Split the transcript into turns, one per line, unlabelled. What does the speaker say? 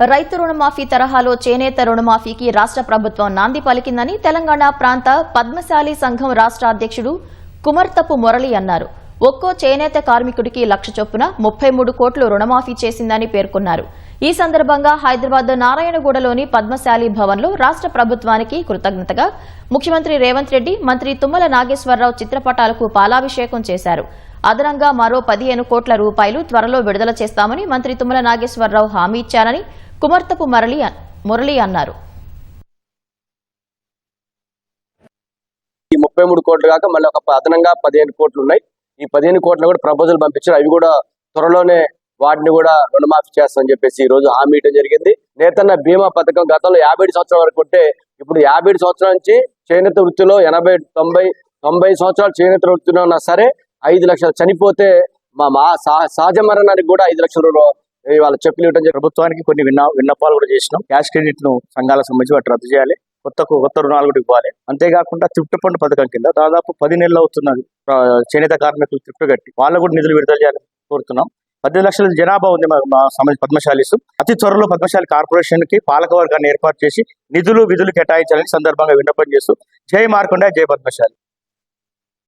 రైతు రుణమాఫీ తరహాలో చేనేత రుణమాఫీకి రాష్ట్ర ప్రభుత్వం నాంది పలికిందని తెలంగాణ ప్రాంత పద్మశాలి సంఘం రాష్ట్ర అధ్యక్షుడు కుమర్తపు మురళి అన్నారు. ఒక్కో చేనేత కార్మికుడికి లక్ష చొప్పున ముప్పై మూడు కోట్లు రుణమాఫీ చేసిందని పేర్కొన్నారు. ఈ సందర్భంగా హైదరాబాద్ నారాయణగూడలోని పద్మశాలి భవన్లో రాష్ట్ర ప్రభుత్వానికి కృతజ్ఞతగా ముఖ్యమంత్రి రేవంత్ రెడ్డి మంత్రి తుమ్మల నాగేశ్వరరావు చిత్రపటాలకు పాలాభిషేకం చేశారు. అదనంగా మరో పదిహేను కోట్ల రూపాయలు త్వరలో విడుదల చేస్తామని మంత్రి తుమ్మల నాగేశ్వరరావు హామీ ఇచ్చారని కుమర్తపు మురళి మురళి అన్నారు.
ఈ ముప్పై మూడు కోట్లు కాక మళ్ళీ ఒక అదనంగా పదిహేను కోట్లు ఉన్నాయి. ఈ పదిహేను కోట్లు కూడా ప్రపోజల్ పంపించారు. అవి కూడా త్వరలోనే వాటిని కూడా రుణమాఫీ చేస్తామని చెప్పేసి ఈ రోజు హామీ ఇవ్వడం జరిగింది. నేతన్న బీమా పథకం గతంలో యాభై సంవత్సరాల వరకు ఉంటే ఇప్పుడు యాభై సంవత్సరాల నుంచి చేనేత వృత్తిలో ఎనభై తొంభై తొంభై సంవత్సరాలు చేనేత వృత్తిలో ఉన్నా సరే ఐదు లక్షలు చనిపోతే మా మా సహ- సహజ మరణానికి కూడా ఐదు లక్షల వాళ్ళ చెప్పులు ఇవ్వడం
ప్రభుత్వానికి కొన్ని విన్న విన్నపాలు కూడా చేసినాం. క్యాష్ క్రెడిట్ను సంఘాలకు సంబంధించి వాటి రద్దు చేయాలి. కొత్త కొత్త రుణాలు కూడా ఇవ్వాలి. అంతేకాకుండా త్రిప్ట్ ఫండ్ పథకం కింద దాదాపు పది నెలలు అవుతున్నది. చేనేత కార్మికులు త్రిప్ట్ కట్టి వాళ్ళకు కూడా నిధులు విడుదల చేయాలని కోరుతున్నాం. పద్దెనిమిది లక్షల జనాభా ఉంది మా- పద్మశాలీస్. అతి త్వరలో పద్మశాలి కార్పొరేషన్కి పాలకవర్గాన్ని ఏర్పాటు చేసి నిధులు విధులు కేటాయించాలని సందర్భంగా విన్నపం చేస్తూ జై మార్కొండ జై పద్మశాలి.